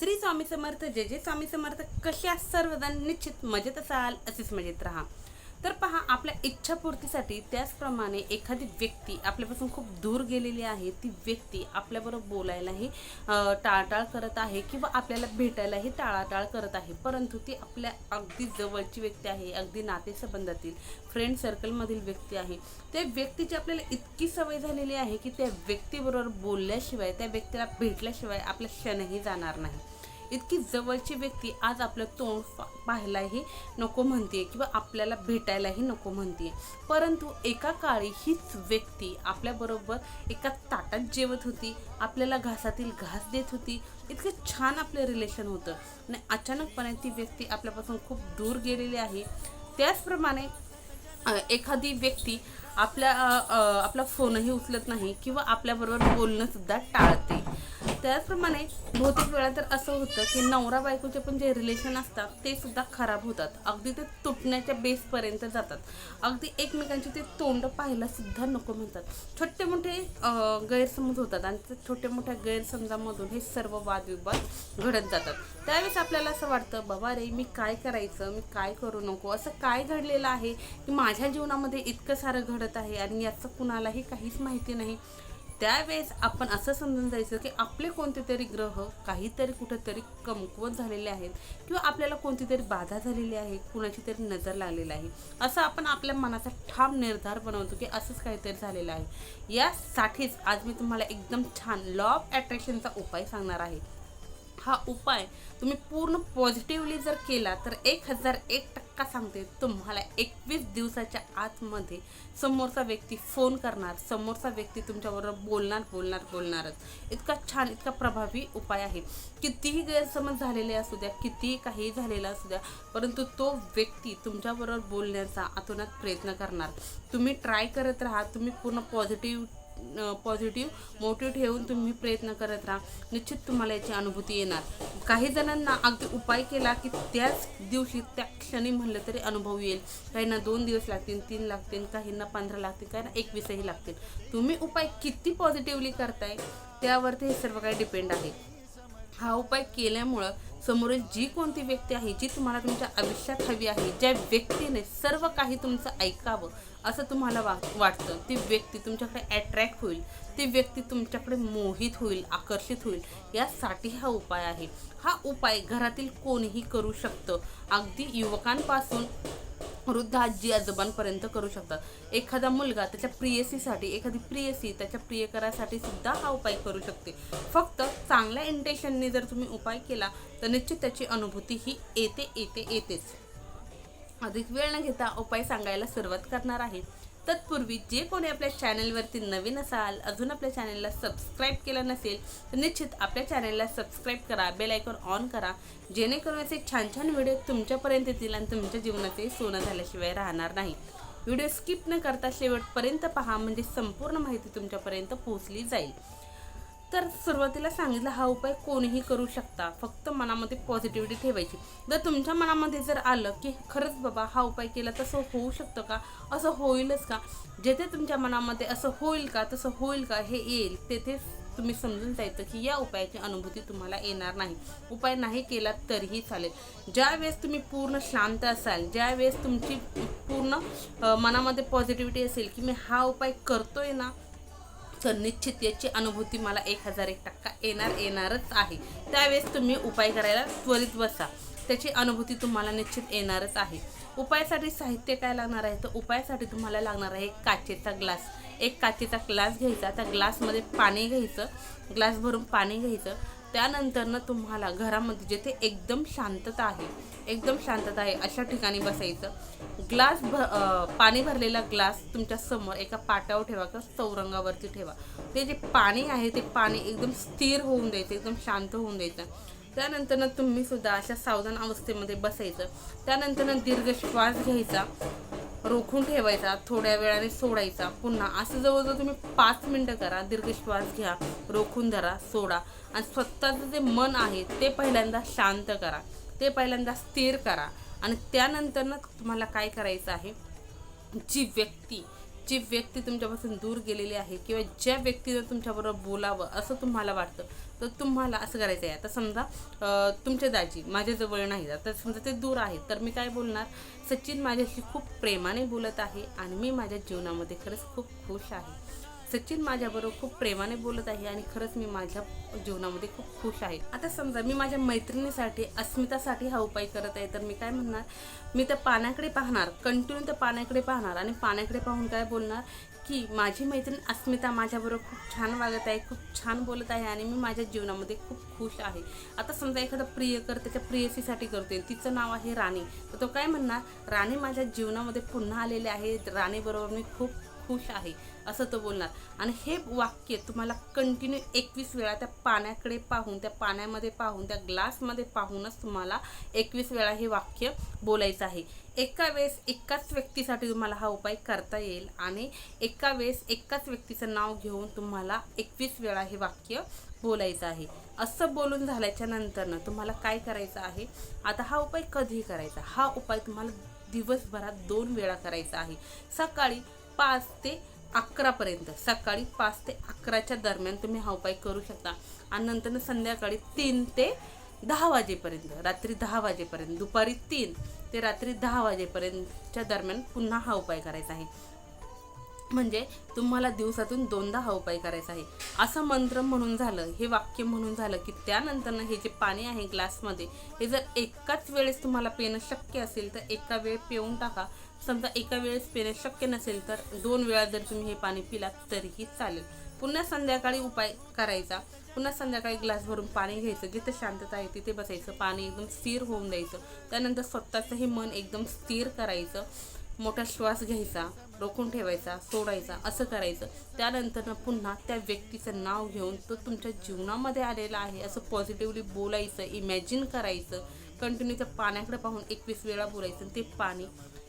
श्री स्वामी समर्थ जे जे स्वामी समर्थ. कशा सर्वजण? निश्चित मजेत असाल असेच मजेत राहा. तर पहा आपल्या इच्छापूर्तीसाठी त्याचप्रमाणे एखादी व्यक्ती आपल्यापासून खूप दूर गेलेली आहे ती व्यक्ती आपल्याबरोबर बोलायलाही टाळटाळ टाळाटाळ करत आहे किंवा आपल्याला भेटायलाही टाळाटाळ करत आहे. परंतु ती आपल्या अगदी जवळची व्यक्ती आहे अगदी नातेसंबंधातील फ्रेंड सर्कलमधील व्यक्ती आहे. त्या व्यक्तीची आपल्याला इतकी सवय झालेली आहे की त्या व्यक्तीबरोबर बोलल्याशिवाय त्या व्यक्तीला भेटल्याशिवाय आपला क्षणही जाणार नाही. इतकी जवळची व्यक्ती आज आपलं तोंड पा- पाहायलाही नको म्हणते किंवा आपल्याला भेटायलाही नको म्हणते परंतु एका काळी हीच व्यक्ती आपल्याबरोबर एका ताटात जेवत होती आपल्याला घासातील घास देत होती. इतकं छान आपलं रिलेशन होतं. आणि अचानकपणे ती व्यक्ती आपल्यापासून खूप दूर गेलेली आहे. त्याचप्रमाणे एखादी व्यक्ती आपल्या आपला फोनही उचलत नाही किंवा आपल्याबरोबर बोलणंसुद्धा टाळते. त्याचप्रमाणे बहुतेक वेळा तर असं होतं की नवरा बायकोचे पण जे रिलेशन असतात ते सुद्धा खराब होतात. अगदी ते तुटण्याच्या बेसपर्यंत जातात. अगदी एकमेकांचे ते तोंड पाहायला सुद्धा नको म्हणतात. छोटे मोठे गैरसमज होतात आणि त्या छोट्या मोठ्या गैरसमजामधून हे सर्व वादविवाद घडत जातात. त्यावेळेस आपल्याला असं वाटतं बाबा रे मी काय करायचं? मी काय करू नको? असं काय घडलेलं आहे की माझ्या जीवनामध्ये इतकं सारं घडत आहे आणि याचं कुणालाही काहीच माहिती नाही. त्यावेळेस आपण असं समजून जायचं की आपले कोणते तरी ग्रह काहीतरी कुठेतरी कमकुवत झालेले आहेत किंवा आपल्याला कोणती तरी बाधा झालेली आहे कुणाची तरी नजर लागलेली आहे. असं आपण आपल्या मनाचा ठाम निर्धार बनवतो की असंच काहीतरी झालेलं आहे. यासाठीच आज मी तुम्हाला एकदम छान लॉ ऑफ अट्रॅक्शनचा उपाय सांगणार आहे. हा उपाय तुम्ही पूर्ण पॉझिटिव्हली जर केला तर एक हजार एक टक्का सांगते तुम्हाला एकवीस दिवसाच्या आतमध्ये समोरचा व्यक्ती फोन करणार समोरचा व्यक्ती तुमच्याबरोबर बोलणार बोलणार बोलणारच. इतका छान इतका प्रभावी उपाय आहे. कितीही गैरसमज झालेले असू द्या कितीही काही झालेलं असू द्या परंतु तो व्यक्ती तुमच्याबरोबर बोलण्याचा आतोनात प्रयत्न करणार. तुम्ही ट्राय करत राहा तुम्ही पूर्ण पॉझिटिव्ह पॉझिटिव्ह मोटिव्ह ठेवून तुम्ही प्रयत्न करत राहा. निश्चित तुम्हाला याची अनुभूती येणार. काही जणांना अगदी उपाय केला की त्याच दिवशी त्या क्षणी म्हणलं तरी अनुभव येईल. काहींना दोन दिवस लागतील तीन लागतील काहींना पंधरा लागतील काहींना एकवीसही लागतील. तुम्ही उपाय किती पॉझिटिव्हली करताय त्यावरती हे सर्व काही डिपेंड आहे. हा उपाय केल्यामुळं समोरील जी कोणती व्यक्ती आहे जी तुम्हाला तुमच्या आयुष्यात हवी आहे ज्या व्यक्तीने सर्व काही तुमचं ऐकावं असं तुम्हाला वा वाटतं ती व्यक्ती तुमच्याकडे अट्रॅक्ट होईल ती व्यक्ती तुमच्याकडे मोहित होईल आकर्षित होईल यासाठी हा उपाय आहे. हा उपाय घरातील कोणीही करू शकतं. अगदी युवकांपासून वृद्ध आजी आजोबांपर्यंत करू शकतात. एखादा मुलगा त्याच्या प्रियसीसाठी एखादी प्रियसी त्याच्या प्रियकरासाठी सुद्धा हा उपाय करू शकते. फक्त चांगल्या इंटेन्शनने जर तुम्ही उपाय केला तर निश्चित त्याची अनुभूती ही येते येते येतेच. अधिक वेळ न घेता उपाय सांगायला सुरुवात करणार आहे. तत्पूर्वी जे कोणी आपल्या चॅनलवरती नवीन असाल अजून आपल्या चॅनलला सबस्क्राईब केलं नसेल तर निश्चित आपल्या चॅनलला सबस्क्राईब करा बेल आयकॉन ऑन करा. जेणेकरून असे छान छान व्हिडिओ तुमच्यापर्यंत येतील आणि तुमच्या जीवनाचे सोनं झाल्याशिवाय राहणार नाही. व्हिडिओ स्किप न करता शेवटपर्यंत पहा म्हणजे संपूर्ण माहिती तुमच्यापर्यंत पोहोचली जाईल. तर सुरुवातीला सांगितलं हा उपाय कोणीही करू शकता. फक्त मनामध्ये पॉझिटिव्हिटी ठेवायची. जर तुमच्या मनामध्ये जर आलं की खरंच बाबा हा उपाय केला तसं होऊ शकतं का? असं होईलच का? जेथे तुमच्या मनामध्ये असं होईल का तसं होईल का हे येईल. तेथे तुम्ही समजून जायचं की या उपायाची अनुभूती तुम्हाला येणार नाही. उपाय नाही केला तरीही चालेल. ज्या वेळेस तुम्ही पूर्ण शांत असाल ज्या वेळेस तुमची पूर्ण मनामध्ये पॉझिटिव्हिटी असेल की मी हा उपाय करतोय ना तर निश्चित याची अनुभूती मला एक हजार एक टक्का येणार येणारच आहे. त्यावेळेस तुम्ही उपाय करायला त्वरित बसा. त्याची अनुभूती तुम्हाला निश्चित येणारच आहे. उपायासाठी साहित्य काय लागणार आहे? तर उपायासाठी तुम्हाला लागणार आहे एक काचेचा ग्लास. एक काचेचा ग्लास घ्यायचा. त्या ग्लासमध्ये पाणी घ्यायचं. ग्लास भरून पाणी घ्यायचं. त्यानंतरनं तुम्हाला घरामध्ये जिथे एकदम शांतता आहे एकदम शांतता आहे अशा ठिकाणी बसायचं. ग्लास भ पाणी भरलेला ग्लास तुमच्यासमोर एका पाट्यावर ठेवा किंवा चौरंगावरती ठेवा. ते जे पाणी आहे ते पाणी एकदम स्थिर होऊन द्यायचं एकदम शांत होऊन द्यायचं. त्यानंतरनं तुम्ही सुद्धा अशा सावधान अवस्थेमध्ये बसायचं. त्यानंतरनं दीर्घ श्वास घ्यायचा. रोखून ठेवायचा थोड्या वेळाने सोडायचा. पुन्हा असं जवळजवळ तुम्ही पाच मिनटं करा दीर्घ श्वास घ्या रोखून धरा सोडा. आणि स्वतःचं जे मन आहे ते पहिल्यांदा शांत करा. ते पहिल्यांदा स्थिर करा. आणि त्यानंतरनं तुम्हाला काय करायचं आहे? जी व्यक्ती जी व्यक्ती तुमच्यापासून दूर गेलेली आहे किंवा ज्या व्यक्तीनं तुमच्याबरोबर बोलावं असं तुम्हाला वाटतं तर तुम्हाला असं करायचं आहे. आता समजा तुमच्या तुमचे दाजी माझ्याजवळ नाही आता समजा ते दूर आहेत तर मी काय बोलणार? सचिन माझ्याशी खूप प्रेमाने बोलत आहे आणि मी माझ्या जीवनामध्ये खरंच खूप खुश आहे. सचिन माझ्याबरोबर खूप प्रेमाने बोलत आहे आणि खरंच मी माझ्या जीवनामध्ये खूप खुश आहे. आता समजा मी माझ्या मैत्रिणीसाठी अस्मितासाठी हा उपाय करत आहे तर मी काय म्हणणार? मी त्या पाण्याकडे पाहणार कंटिन्यू त्या पाण्याकडे पाहणार आणि पाण्याकडे पाहून काय बोलणार? की माझी मैत्रीण अस्मिता माझ्याबरोबर खूप छान वागत आहे खूप छान बोलत आहे आणि मी माझ्या जीवनामध्ये खूप खुश आहे. आता समजा एखादा प्रियकर त्याच्या प्रियसीसाठी करतोय तिचं नाव आहे राणी तर तो काय म्हणणार? राणी माझ्या जीवनामध्ये पुन्हा आलेले आहे राणीबरोबर मी खूप खुश आहे. असं तो बोलणार. आणि हे वाक्य तुम्हाला कंटिन्यू एकवीस वेळा त्या पाण्याकडे पाहून त्या पाण्यामध्ये पाहून त्या ग्लासमध्ये पाहूनच तुम्हाला एकवीस वेळा हे वाक्य बोलायचं आहे. एका वेळेस एकाच व्यक्तीसाठी तुम्हाला हा उपाय करता येईल आणि एका वेळेस एकाच व्यक्तीचं नाव घेऊन तुम्हाला एकवीस वेळा हे वाक्य बोलायचं आहे. असं बोलून झाल्याच्या नंतरनं तुम्हाला काय करायचं आहे? आता हा उपाय कधी करायचा. हा उपाय तुम्हाला दिवसभरात दोन वेळा करायचा आहे. सकाळी पाच ते अकरापर्यंत सकाळी पाच ते अकराच्या दरम्यान तुम्ही हा उपाय करू शकता. आणि नंतर संध्याकाळी तीन ते दहा वाजेपर्यंत रात्री दहा वाजेपर्यंत दुपारी तीन ते रात्री दहा वाजेपर्यंतच्या दरम्यान पुन्हा हा उपाय करायचा आहे. म्हणजे तुम्हाला दिवसातून दोनदा हा उपाय करायचा आहे. असं मंत्र म्हणून झालं हे वाक्य म्हणून झालं की त्यानंतरनं हे जे पाणी आहे ग्लासमध्ये हे जर एकाच वेळेस तुम्हाला पिणं शक्य असेल तर एका वेळ पिऊन टाका. समजा एका वेळेस पिणं शक्य नसेल तर दोन वेळा जर तुम्ही हे पाणी पिलात तरीही चालेल. पुन्हा संध्याकाळी उपाय करायचा. पुन्हा संध्याकाळी ग्लास भरून पाणी घ्यायचं जिथे शांतता आहे तिथे बसायचं पाणी एकदम स्थिर होऊन द्यायचं. त्यानंतर स्वतःचं हे मन एकदम स्थिर करायचं. मोठा श्वास घ्यायचा रोखून ठेवायचा सोडायचा असं करायचं. त्यानंतर पुन्हा त्या व्यक्तीचं नाव घेऊन तो तुमच्या जीवनामध्ये आलेला आहे असं पॉझिटिव्हली बोलायचं इमॅजिन करायचं. कंटिन्यू त्या पाण्याकडे पाहून एकवीस वेळा बोलायचं आणि ते पाणी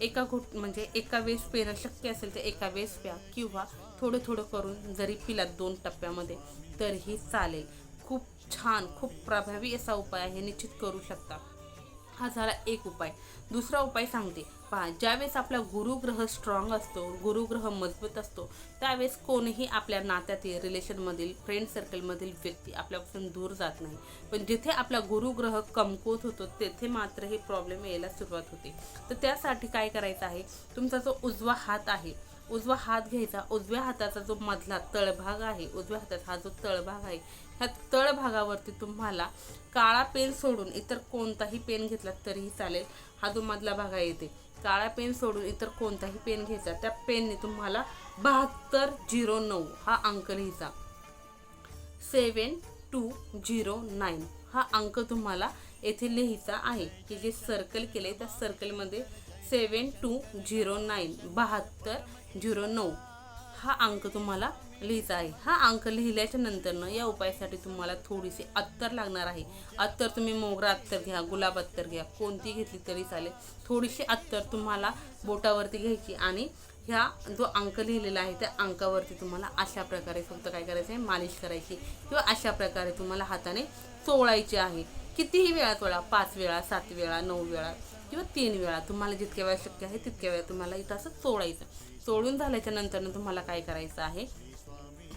एका घोट म्हणजे एका वेळेस पिणं शक्य असेल तर एका वेळेस प्या किंवा थोडं थोडं करून जरी पिलात दोन टप्प्यामध्ये तरीही चालेल. खूप छान खूप प्रभावी असा उपाय आहे निश्चित करू शकता. हा झाला एक उपाय. दुसरा उपाय सांगते. पहा ज्यावेळेस आपला गुरुग्रह स्ट्रॉंग असतो गुरुग्रह मजबूत असतो त्यावेळेस कोणीही आपल्या नात्यातील रिलेशनमधील फ्रेंड सर्कलमधील व्यक्ती आपल्यापासून दूर जात नाही. पण जिथे आपला गुरुग्रह कमकुवत होतो तेथे मात्र हे प्रॉब्लेम यायला सुरुवात होते. तर त्यासाठी काय करायचं आहे? तुमचा जो उजवा हात आहे उजवा हात घ्यायचा. उजव्या हाताचा जो मधला तळभाग आहे उजव्या हाताचा हा जो तळभाग आहे ह्या तळभागावरती तुम्हाला काळा पेन सोडून इतर कोणताही पेन घेतला तरीही चालेल. हा जो मधला भाग आहे येते काळा पेन सोडून इतर कोणताही पेन घ्यायचा. त्या पेनने तुम्हाला बहात्तर झिरो नऊ हा अंक लिहायचा. सेवन टू झिरो नाईन हा अंक तुम्हाला येथे लिहायचा आहे. की जे सर्कल केले त्या सर्कलमध्ये सेवन टू झिरो नाईन बहात्तर झिरो नऊ. हा अंक तुम्हाला लिहायचा आहे. हा अंक लिहिल्याच्या नंतरनं या उपायासाठी तुम्हाला थोडीशी अत्तर लागणार आहे. अत्तर तुम्ही मोगरा अत्तर घ्या गुलाब अत्तर घ्या कोणती घेतली तरी चालेल. थोडीशी अत्तर तुम्हाला बोटावरती घ्यायची आणि ह्या जो अंक लिहिलेला आहे त्या अंकावरती तुम्हाला अशा प्रकारे फक्त काय करायचं आहे मालिश करायची किंवा अशा प्रकारे तुम्हाला हाताने चोळायची आहे. कितीही वेळा चोळा पाच वेळा सात वेळा नऊ वेळा किंवा तीन वेळा. तुम्हाला जितक्या वेळा शक्य आहे तितक्या वेळा तुम्हाला इथं असं सोडायचं. सोडून झाल्याच्या नंतरनं तुम्हाला काय करायचं आहे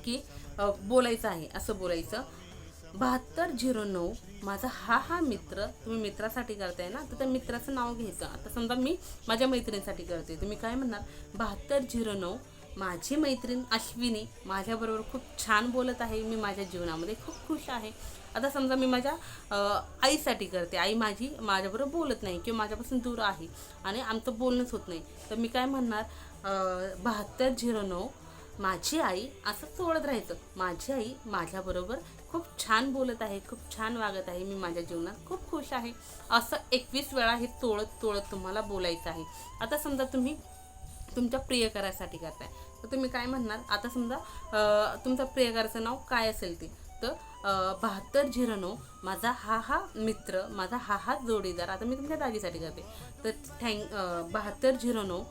की बोलायचं आहे असं बोलायचं. बहात्तर झिरो नऊ माझा हा हा मित्र तुम्ही मित्रासाठी करताय ना तर त्या मित्राचं नाव घ्यायचं. आता समजा मी माझ्या मैत्रिणीसाठी करते. तुम्ही काय म्हणणार? बहात्तर झिरो नऊ माझी मैत्रीण अश्विनी माझ्याबरोबर खूप छान बोलत आहे. मी माझ्या जीवनामध्ये खूप खुश आहे. आता समजा मी माझ्या आईसाठी करते. आई माझी माझ्याबरोबर बोलत नाही किंवा माझ्यापासून दूर आहे आणि आमचं बोलणंच होत नाही. तर मी काय म्हणणार? बहात्तर झिरो नऊ माझी आई असं सोडत राहायचं. माझी आई माझ्याबरोबर खूप छान बोलत आहे खूप छान वागत आहे. मी माझ्या जीवनात खूप खुश आहे. असं एकवीस वेळा हे तोळत तोळत तुम्हाला बोलायचं आहे. आता समजा तुम्ही तुमच्या प्रियकरासाठी करताय. तर तुम्ही काय म्हणणार? आता समजा तुमचा तुमच्या प्रियकराचं नाव काय असेल ते? तर बहात्तर झिरो नऊ माझा हा हा मित्र माझा हा हा जोडीदार. आता मी तुमच्या दादीसाठी करते. तर थँक बहात्तर झिरो नऊ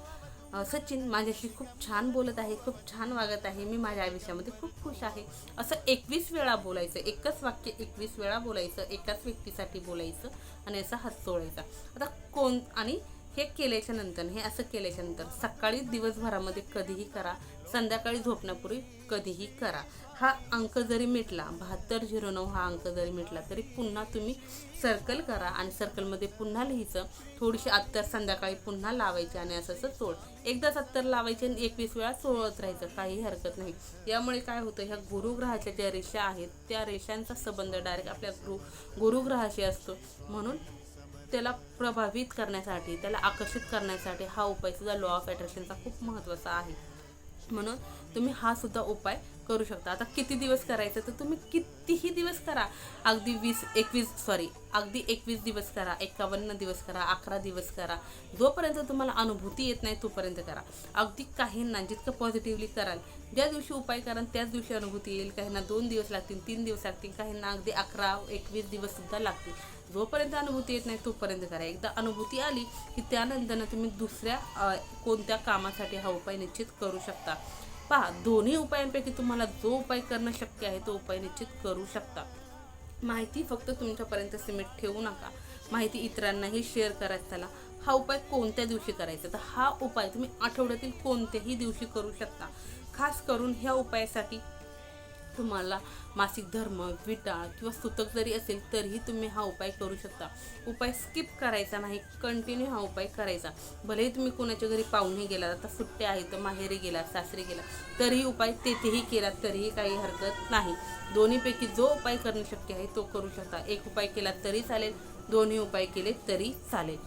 सचिन माझ्याशी खूप छान बोलत आहे खूप छान वागत आहे. मी माझ्या आयुष्यामध्ये खूप खुश आहे. असं एकवीस वेळा बोलायचं एकच वाक्य एकवीस वेळा बोलायचं एकाच व्यक्तीसाठी बोलायचं आणि असा हात सोडायचा आता कोण आणि हे केल्याच्यानंतर हे असं केल्याच्यानंतर सकाळी दिवसभरामध्ये कधीही करा संध्याकाळी झोपण्यापूर्वी कधीही करा. हा अंक जरी मिटला बहात्तर झिरो नऊ हा अंक जरी मिटला तरी पुन्हा तुम्ही सर्कल करा आणि सर्कलमध्ये पुन्हा लिहायचं. थोडीशी अत्तर संध्याकाळी पुन्हा लावायची आणि असं असं चोळ एकदाच अत्तर लावायचे आणि एकवीस वेळा चोळत राहायचं काही हरकत नाही. यामुळे काय होतं ह्या गुरुग्रहाच्या ज्या रेषा आहेत त्या रेषांचा संबंध डायरेक्ट आपल्या गुरु गुरुग्रहाशी असतो. म्हणून त्याला प्रभावित करण्यासाठी त्याला आकर्षित करण्यासाठी हा उपाय सुद्धा लॉ ऑफ अट्रॅक्शनचा खूप महत्त्वाचा आहे. म्हणून तुम्ही हा सुद्धा उपाय करू शकता. आता किती दिवस करायचं? तर तुम्ही कितीही दिवस करा. अगदी वीस एकवीस सॉरी अगदी एकवीस दिवस करा एकावन्न दिवस करा अकरा दिवस करा. जोपर्यंत तुम्हाला अनुभूती येत नाही तोपर्यंत करा. अगदी काहींना जितकं पॉझिटिव्हली कराल ज्या दिवशी उपाय कराल त्याच दिवशी अनुभूती येईल. काहींना दोन दिवस लागतील तीन दिवस लागतील. काहींना अगदी अकरा एकवीस दिवससुद्धा लागतील. जोपर्यंत अनुभूती येत नाही तोपर्यंत करा. एकदा अनुभूती आली की त्यानंतर तुम्ही दुसऱ्या कोणत्या कामासाठी हा उपाय निश्चित करू शकता. पहा दोन्ही उपायांपैकी तुम्हाला जो उपाय करणं शक्य आहे तो उपाय निश्चित करू शकता. माहिती फक्त तुमच्यापर्यंत सिमेंट ठेवू नका. माहिती इतरांनाही शेअर करायचा त्याला हा उपाय कोणत्या दिवशी करायचा? तर हा उपाय तुम्ही आठवड्यातील कोणत्याही दिवशी करू शकता. खास करून ह्या उपायासाठी तुम्हाला मासिक धर्म विटाळ किंवा सुतक जरी असेल तरीही तुम्ही हा उपाय करू शकता. उपाय स्किप करायचा नाही कंटिन्यू हा उपाय करायचा. भलेही तुम्ही कोणाच्या घरी पाहुणे गेला आता सुट्ट्या आहेत तर माहेरी गेला सासरी गेला तरीही उपाय तेथेही केला तरीही काही हरकत नाही. दोन्हीपैकी जो उपाय करणं शक्य आहे तो करू शकता. एक उपाय केला तरी चालेल दोन्ही उपाय केले तरी चालेल.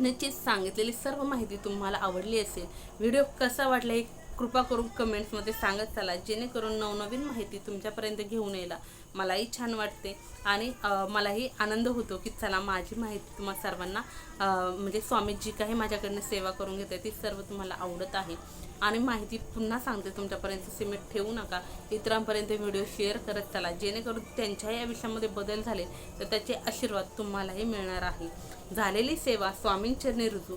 निश्चित सांगितलेली सर्व माहिती तुम्हाला आवडली असेल. व्हिडिओ कसा वाटला हे कृपा करून कमेंट्समध्ये सांगत चला जेणेकरून नवनवीन माहिती तुमच्यापर्यंत घेऊन यायला मलाही छान वाटते. आणि मलाही आनंद होतो की चला माझी माहिती तुम्हा सर्वांना म्हणजे स्वामी जी काही माझ्याकडनं सेवा करून घेते ती सर्व तुम्हाला आवडत आहे. आणि माहिती पुन्हा सांगते तुमच्यापर्यंत सिमेंट ठेवू नका. इतरांपर्यंत व्हिडिओ शेअर करत चला. जेणेकरून त्यांच्याही आयुष्यामध्ये बदल झाले तर त्याचे आशीर्वाद तुम्हालाही मिळणार आहे. झालेली सेवा स्वामींचरणी रुजू